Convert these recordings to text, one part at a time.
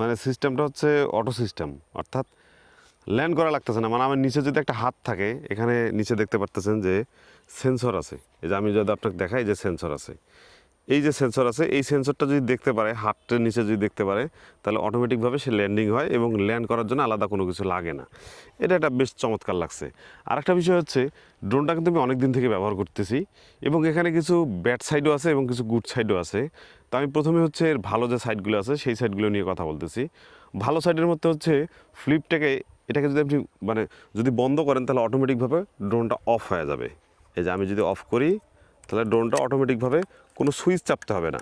মানে সিস্টেমটা হচ্ছে অটো সিস্টেম অর্থাৎ ল্যান্ড করা লাগতেছে না। মানে আমার নিচে যদি একটা হাত থাকে, এখানে নিচে দেখতে পারতেছেন যে সেন্সর আছে। এই যে আমি যদি আপনাকে দেখাই যে সেন্সর আছে। এই যে সেন্সর আছে, এই সেন্সরটা যদি দেখতে পারে, হাতটার নিচে যদি দেখতে পারে, তাহলে অটোমেটিকভাবে সে ল্যান্ডিং হয় এবং ল্যান্ড করার জন্য আলাদা কোনো কিছু লাগে না। এটা একটা বেশ চমৎকার লাগছে। আর একটা বিষয় হচ্ছে ড্রোনটা কিন্তু আমি অনেক দিন থেকে ব্যবহার করতেছি এবং এখানে কিছু ব্যাড সাইডও আছে এবং কিছু গুড সাইডও আছে। তো আমি প্রথমে হচ্ছে এর ভালো যে সাইডগুলো আছে, সেই সাইডগুলো নিয়ে কথা বলতেছি। ভালো সাইডের মধ্যে হচ্ছে ফ্লিপটাকে এটাকে যদি আপনি মানে যদি বন্ধ করেন, তাহলে অটোমেটিকভাবে ড্রোনটা অফ হয়ে যাবে। এই যে আমি যদি অফ করি, তাহলে ড্রোনটা অটোমেটিকভাবে কোনো সুইচ চাপতে হবে না.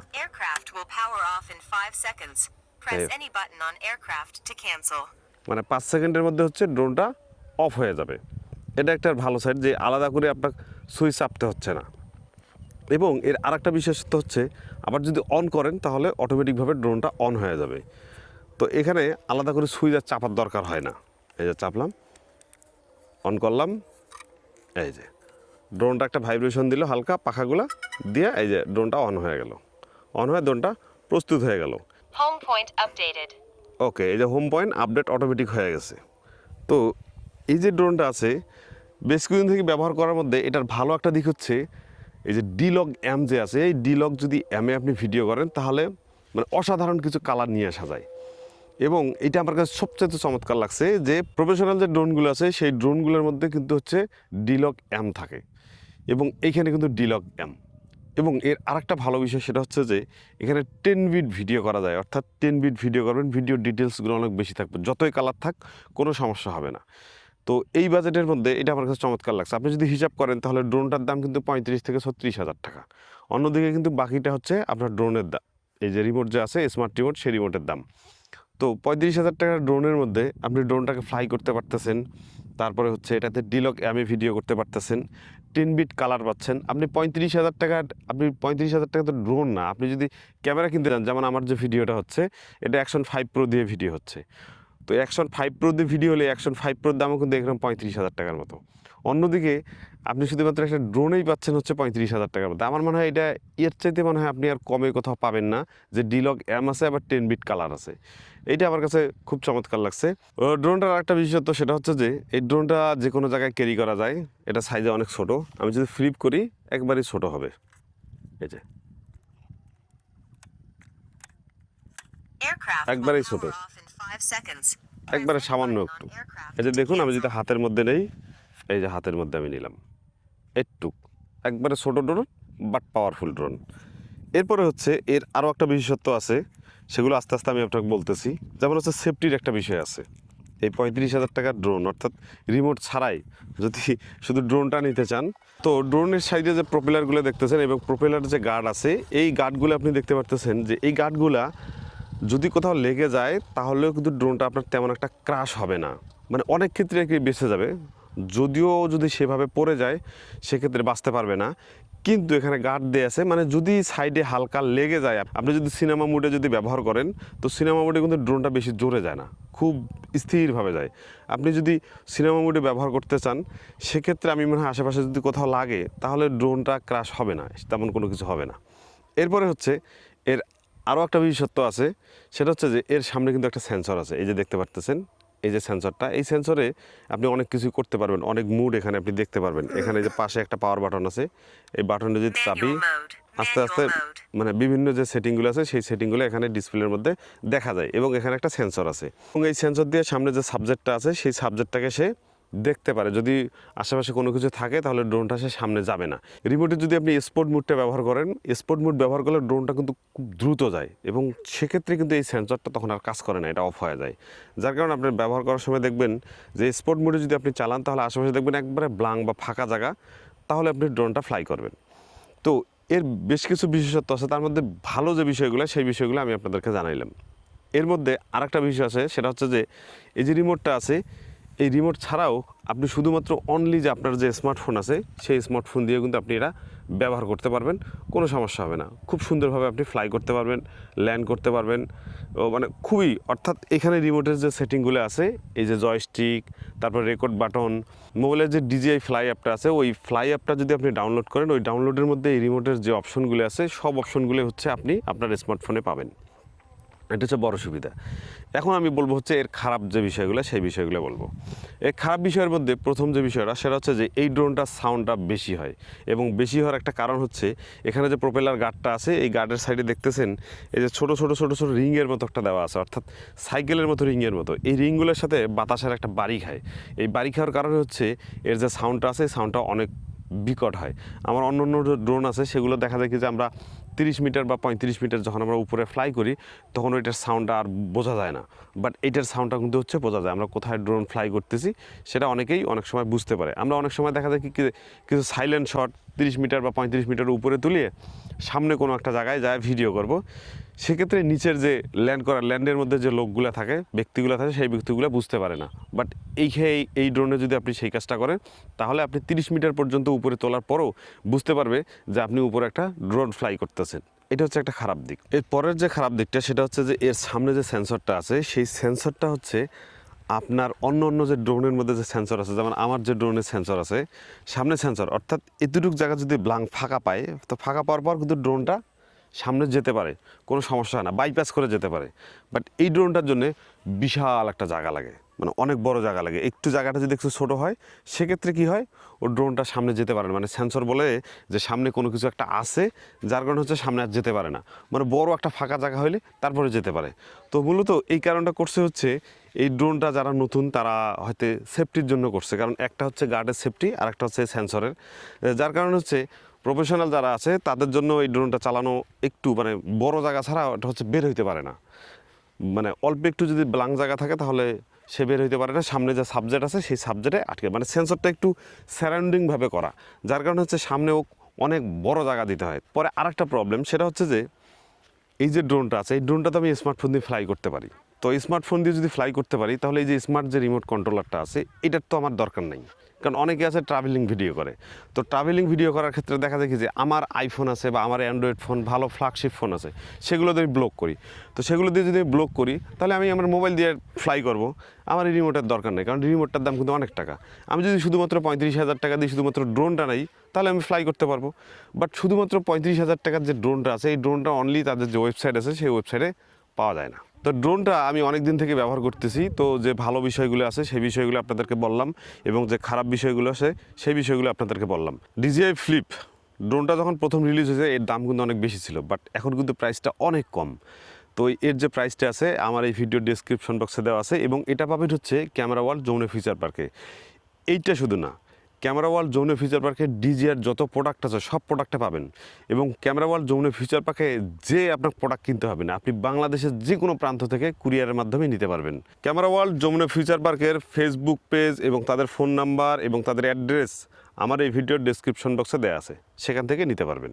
মানে পাঁচ সেকেন্ডের মধ্যে হচ্ছে ড্রোনটা অফ হয়ে যাবে। এটা একটা ভালো সাইড যে আলাদা করে আপনার সুইচ চাপতে হচ্ছে না। এবং এর আর আরেকটা বিশেষত্ব হচ্ছে আবার যদি অন করেন তাহলে অটোমেটিকভাবে ড্রোনটা অন হয়ে যাবে। তো এখানে আলাদা করে সুইচ আর চাপার দরকার হয় না। এই যে চাপলাম অন করলাম এই যে। ড্রোনটা একটা ভাইব্রেশন দিল হালকা পাখাগুলা দিয়ে এই যে ড্রোনটা অন হয়ে গেল। অন হয়ে ড্রোনটা প্রস্তুত হয়ে গেল। Home point updated. ওকে এই যে হোম পয়েন্ট আপডেট অটোমেটিক হয়ে গেছে। তো এই যে ড্রোনটা আছে বেশ কিছুদিন থেকে ব্যবহার করার মধ্যে এটার ভালো একটা দিক হচ্ছে এই যে ডিলগ অ্যাম যে আছে এই ডিলগ যদি অ্যামে আপনি ভিডিও করেন তাহলে মানে অসাধারণ কিছু কালার নিয়ে আসা যায়। এবং এটা আমার কাছে সবচেয়ে চমৎকার লাগছে যে প্রফেশনাল যে ড্রোনগুলো আছে সেই ড্রোনগুলোর মধ্যে কিন্তু হচ্ছে ডিলক অ্যাম থাকে। এবং এইখানে কিন্তু ডিলগ অ্যাম এবং এর আরেকটা ভালো বিষয় সেটা হচ্ছে যে, এখানে টেন বিট ভিডিও করা যায়। অর্থাৎ টেন বিট ভিডিও করবেন ভিডিও ডিটেলসগুলো অনেক বেশি থাকবে। যতই কালার থাক, কোনো সমস্যা হবে না। তো এই বাজেটের মধ্যে এটা আমার কাছে চমৎকার লাগছে। আপনি যদি হিসাব করেন, তাহলে ড্রোনটার দাম কিন্তু পঁয়ত্রিশ থেকে ছত্রিশ হাজার টাকা। অন্যদিকে কিন্তু বাকিটা হচ্ছে আপনার ড্রোনের দাম এই যে রিমোট যে আছে স্মার্ট রিমোট সেই রিমোটের দাম। তো পঁয়ত্রিশ হাজার টাকার ড্রোনের মধ্যে আপনি ড্রোনটাকে ফ্লাই করতে পারতেছেন। তারপরে হচ্ছে এটাতে ডিলক আমি ভিডিও করতে পারতেছেন। টেন বিট কালার পাচ্ছেন। আপনি পঁয়ত্রিশ হাজার টাকা, আপনি পঁয়ত্রিশ হাজার টাকা তো ড্রোন না। আপনি যদি ক্যামেরা কিনতে চান যেমন আমার যে ভিডিওটা হচ্ছে, এটা অ্যাকশন ফাইভ প্রো দিয়ে ভিডিও হচ্ছে। তো অ্যাকশন ফাইভ প্রো দিয়ে ভিডিও হলে অ্যাকশন ফাইভ প্রোর দামও কিন্তু এরকম পঁয়ত্রিশ হাজার টাকার মতো। অন্যদিকে আপনি শুধুমাত্র একটা ড্রোনেই পাচ্ছেন হচ্ছে পঁয়ত্রিশ হাজার টাকার মতো। আমার মনে হয় এটা এর চাইতে মনে হয় আপনি আর কমে কোথাও পাবেন না যে ডিলগ অ্যাম আছে আবার টেন বিট কালার আছে। এইটা আমার কাছে খুব চমৎকার লাগছে। ড্রোনটার একটা বিশেষত্ব সেটা হচ্ছে যে এই ড্রোনটা যে কোনো জায়গায় ক্যারি করা যায় এটা সাইজে অনেক ছোট। আমি যদি ফ্লিপ করি একবারই ছোট হবে। এই যে। একবারেই ছোট। একবারে সামান্য একটু। এই যে দেখুন আমি যদি হাতের মধ্যে নেই এই যে হাতের মধ্যে আমি নিলাম। একটু একবারে ছোটো ড্রোন বাট পাওয়ারফুল ড্রোন এরপরে হচ্ছে এর আরও একটা বিশেষত্ব আছে সেগুলো আস্তে আস্তে আমি আপনাকে বলতেছি। যেমন হচ্ছে সেফটির একটা বিষয় আছে। এই পঁয়ত্রিশ হাজার টাকার ড্রোন অর্থাৎ রিমোট ছাড়াই যদি শুধু ড্রোনটা নিতে চান তো ড্রোনের সাইডে যে প্রোপেলারগুলো দেখতেছেন এবং প্রোপেলার যে গার্ড আছে এই গার্ডগুলো আপনি দেখতে পারতেছেন যে এই গার্ডগুলা যদি কোথাও লেগে যায়, তাহলেও কিন্তু ড্রোনটা আপনার তেমন একটা ক্রাশ হবে না। মানে অনেক ক্ষেত্রে কি বেঁচে যাবে। যদিও যদি সেভাবে পড়ে যায়, সেক্ষেত্রে বাঁচতে পারবে না। কিন্তু এখানে গার্ড দিয়ে আছে মানে যদি সাইডে হালকা লেগে যায় আপনি যদি সিনেমা মুডে যদি ব্যবহার করেন, তো সিনেমা মুডে কিন্তু ড্রোনটা বেশি জোরে যায় না, খুব স্থিরভাবে যায়। আপনি যদি সিনেমা মুডে ব্যবহার করতে চান, সেক্ষেত্রে আমি মনে হয় আশেপাশে যদি কোথাও লাগে, তাহলে ড্রোনটা ক্রাশ হবে না, তেমন কোনো কিছু হবে না। এরপরে হচ্ছে, এর আরও একটা বিশেষত্ব আছে সেটা হচ্ছে যে এর সামনে কিন্তু একটা সেন্সর আছে। এই যে দেখতে পারতেছেন এই যে সেন্সরটা এই সেন্সরে আপনি অনেক কিছুই করতে পারবেন অনেক মুড এখানে আপনি দেখতে পারবেন। এখানে যে পাশে একটা পাওয়ার বাটন আছে এই বাটনে যদি চাপি আস্তে আস্তে মানে বিভিন্ন যে সেটিংগুলো আছে সেই সেটিংগুলো এখানে ডিসপ্লের মধ্যে দেখা যায় এবং এখানে একটা সেন্সর আছে। এবং এই সেন্সর দিয়ে সামনে যে সাবজেক্টটা আছে সেই সাবজেক্টটাকে সে দেখতে পারে। যদি আশেপাশে কোনো কিছু থাকে, তাহলে ড্রোনটা সে সামনে যাবে না। রিমোটে যদি আপনি স্পোর্ট মুডটা ব্যবহার করেন স্পোর্ট মুড ব্যবহার করলে ড্রোনটা কিন্তু খুব দ্রুত যায় এবং সেক্ষেত্রে কিন্তু এই সেন্সরটা তখন আর কাজ করে না, এটা অফ হয়ে যায়। যার কারণে আপনি ব্যবহার করার সময় দেখবেন যে স্পোর্ট মুডে যদি আপনি চালান, তাহলে আশেপাশে দেখবেন একবারে ব্লাং বা ফাঁকা জায়গা, তাহলে আপনি ড্রোনটা ফ্লাই করবেন। তো এর বেশ কিছু বিশেষত্ব আছে। তার মধ্যে ভালো যে বিষয়গুলো, সেই বিষয়গুলো আমি আপনাদেরকে জানাইলাম। এর মধ্যে আরেকটা বিষয় আছে, সেটা হচ্ছে যে এই যে রিমোটটা আছে এই রিমোট ছাড়াও আপনি শুধুমাত্র অনলি যে আপনার যে স্মার্টফোন আছে, সেই স্মার্টফোন দিয়ে কিন্তু আপনি এটা ব্যবহার করতে পারবেন। কোনো সমস্যা হবে না। খুব সুন্দরভাবে আপনি ফ্লাই করতে পারবেন ল্যান্ড করতে পারবেন। মানে খুবই, অর্থাৎ এখানে রিমোটের যে সেটিংগুলো আছে, এই যে জয়স্টিক তারপর রেকর্ড বাটন মোবাইলের যে ডিজিআই ফ্লাই অ্যাপটা আছে, ওই ফ্লাই অ্যাপটা যদি আপনি ডাউনলোড করেন, ওই ডাউনলোডের মধ্যে এই রিমোটের যে অপশনগুলো আছে, সব অপশনগুলো হচ্ছে আপনি আপনার স্মার্টফোনে পাবেন। এটা হচ্ছে বড় সুবিধা। এখন আমি বলব হচ্ছে এর খারাপ যে বিষয়গুলো, সেই বিষয়গুলো বলব। এর খারাপ বিষয়ের মধ্যে প্রথম যে বিষয়টা, সেটা হচ্ছে যে এই ড্রোনটার সাউন্ডটা বেশি হয় এবং বেশি হওয়ার একটা কারণ হচ্ছে এখানে যে প্রোপেলার গার্ডটা আছে, এই গার্ডের সাইডে দেখতেছেন, এই যে ছোটো ছোটো ছোটো ছোটো রিংয়ের মতো একটা দেওয়া আছে, অর্থাৎ সাইকেলের মতো রিংয়ের মতো। এই রিংগুলোর সাথে বাতাসের একটা বাড়ি খায়। এই বাড়ি খাওয়ার কারণে হচ্ছে এর যে সাউন্ডটা আছে, সাউন্ডটা অনেক বিকট হয়। আমার অন্য অন্য ড্রোন আছে, সেগুলো দেখা যায় যে আমরা তিরিশ মিটার বা পঁয়ত্রিশ মিটার যখন আমরা উপরে ফ্লাই করি, তখন ওইটার সাউন্ডটা আর বোঝা যায় না। বাট এইটার সাউন্ডটা কিন্তু হচ্ছে বোঝা যায়। আমরা কোথায় ড্রোন ফ্লাই করতেছি, সেটা অনেকেই অনেক সময় বুঝতে পারে। আমরা অনেক সময় দেখা যায় কি- কিছু সাইলেন্ট শট তিরিশ মিটার বা পঁয়ত্রিশ মিটার উপরে তুলিয়ে সামনে কোনো একটা জায়গায় যায় ভিডিও করব। সেক্ষেত্রে নিচের যে ল্যান্ড করার ল্যান্ডের মধ্যে যে লোকগুলো থাকে, ব্যক্তিগুলো থাকে, সেই ব্যক্তিগুলো বুঝতে পারে না। বাট এই এই ড্রোনে যদি আপনি সেই কাজটা করেন, তাহলে আপনি তিরিশ মিটার পর্যন্ত উপরে তোলার পরও বুঝতে পারবে যে আপনি উপরে একটা ড্রোন ফ্লাই করতেছেন। এটা হচ্ছে একটা খারাপ দিক। এর পরের যে খারাপ দিকটা, সেটা হচ্ছে যে এর সামনে যে সেন্সরটা আছে, সেই সেন্সরটা হচ্ছে আপনার অন্য অন্য যে ড্রোনের মধ্যে যে সেন্সর আছে, যেমন আমার যে ড্রোনের সেন্সর আছে, সামনে সেন্সর অর্থাৎ এতটুকু জায়গা যদি ব্লাঙ্ক ফাঁকা পায়, তো ফাঁকা পাওয়ার পর কিন্তু ড্রোনটা সামনে যেতে পারে, কোনো সমস্যা হয় না বাইপাস করে যেতে পারে। বাট এই ড্রোনটার জন্য বিশাল একটা জায়গা লাগে মানে অনেক বড় জায়গা লাগে। একটু জায়গাটা যদি একটু ছোটো হয়, সেক্ষেত্রে কি হয়, ও ড্রোনটা সামনে যেতে পারে না। মানে সেন্সর বলে যে সামনে কোনো কিছু একটা আছে, যার কারণে হচ্ছে সামনে আর যেতে পারে না। মানে বড় একটা ফাঁকা জায়গা হলে তারপরে যেতে পারে। তো মূলত এই কারণটা করছে হচ্ছে, এই ড্রোনটা যারা নতুন, তারা হয়তো সেফটির জন্য করছে। কারণ একটা হচ্ছে গার্ডের সেফটি আর একটা হচ্ছে সেন্সরের যার কারণে হচ্ছে প্রফেশনাল যারা আছে, তাদের জন্য এই ড্রোনটা চালানো একটু মানে বড় জায়গা ছাড়া ওটা হচ্ছে বের হইতে পারে না। মানে অল্প একটু যদি ব্লাং জায়গা থাকে তাহলে সে বের হইতে পারে না। সামনে যে সাবজেক্ট আছে, সেই সাবজেক্টে আটকে মানে সেন্সরটা একটু সারাউন্ডিংভাবে করা। যার কারণে হচ্ছে সামনে সামনেও অনেক বড় জায়গা দিতে হয়। পরে আরেকটা প্রবলেম সেটা হচ্ছে যে এই যে ড্রোনটা আছে, এই ড্রোনটা তো আমি স্মার্টফোন দিয়ে ফ্লাই করতে পারি। তো স্মার্টফোন দিয়ে যদি ফ্লাই করতে পারি, তাহলে এই যে স্মার্ট যে রিমোট কন্ট্রোলারটা আছে, এটার তো আমার দরকার নেই। কারণ অনেকে আছে ট্রাভেলিং ভিডিও করে। তো ট্রাভেলিং ভিডিও করার ক্ষেত্রে দেখা যায় কি যে আমার আইফোন আছে বা আমার অ্যান্ড্রয়েড ফোন ভালো ফ্ল্যাগশিপ ফোন আছে, সেগুলো দিয়ে ব্লক করি। তো সেগুলো দিয়ে যদি ব্লক করি, তাহলে আমি আমার মোবাইল দিয়ে ফ্লাই করব। আমার এই রিমোটের দরকার নেই, কারণ রিমোটটার দাম কিন্তু অনেক টাকা। আমি যদি শুধুমাত্র পঁয়ত্রিশ হাজার টাকা দিয়ে শুধুমাত্র ড্রোনটা নেই, তাহলে আমি ফ্লাই করতে পারব। বাট শুধুমাত্র পঁয়ত্রিশ হাজার টাকার যে ড্রোনটা আছে, এই ড্রোনটা অনলি তাদের যে ওয়েবসাইট আছে, সেই ওয়েবসাইটে পাওয়া যায় না। তো ড্রোনটা আমি অনেক দিন থেকে ব্যবহার করতেছি। তো যে ভালো বিষয়গুলো আছে, সেই বিষয়গুলো আপনাদেরকে বললাম এবং যে খারাপ বিষয়গুলো আছে, সেই বিষয়গুলো আপনাদেরকে বললাম। ডিজিআই ফ্লিপ, ড্রোনটা যখন প্রথম রিলিজ হয়েছে, এর দাম কিন্তু অনেক বেশি ছিল বাট এখন কিন্তু প্রাইসটা অনেক কম। তো এর যে প্রাইসটা আছে, আমার এই ভিডিও ডিসক্রিপশন বক্সে দেওয়া আছে এবং এটা পাবেন হচ্ছে ক্যামেরা ওয়াল যৌন ফিচার পার্কে। এইটা শুধু না ক্যামেরা ওয়াল যৌন ফিচার পার্কে ডিজিআর যত প্রোডাক্ট আছে সব প্রোডাক্টটা পাবেন। এবং ক্যামেরা ওয়াল যৌন ফিচার পার্কে যে আপনার প্রোডাক্ট কিনতে হবে না, আপনি বাংলাদেশের যে কোনো প্রান্ত থেকে কুরিয়ারের মাধ্যমে নিতে পারবেন। ক্যামেরা ওয়ার্ল্ড যমুনা ফিচার পার্কের ফেসবুক পেজ এবং তাদের ফোন নাম্বার এবং তাদের অ্যাড্রেস আমার এই ভিডিওর ডিসক্রিপশন বক্সে দেওয়া আছে, সেখান থেকে নিতে পারবেন।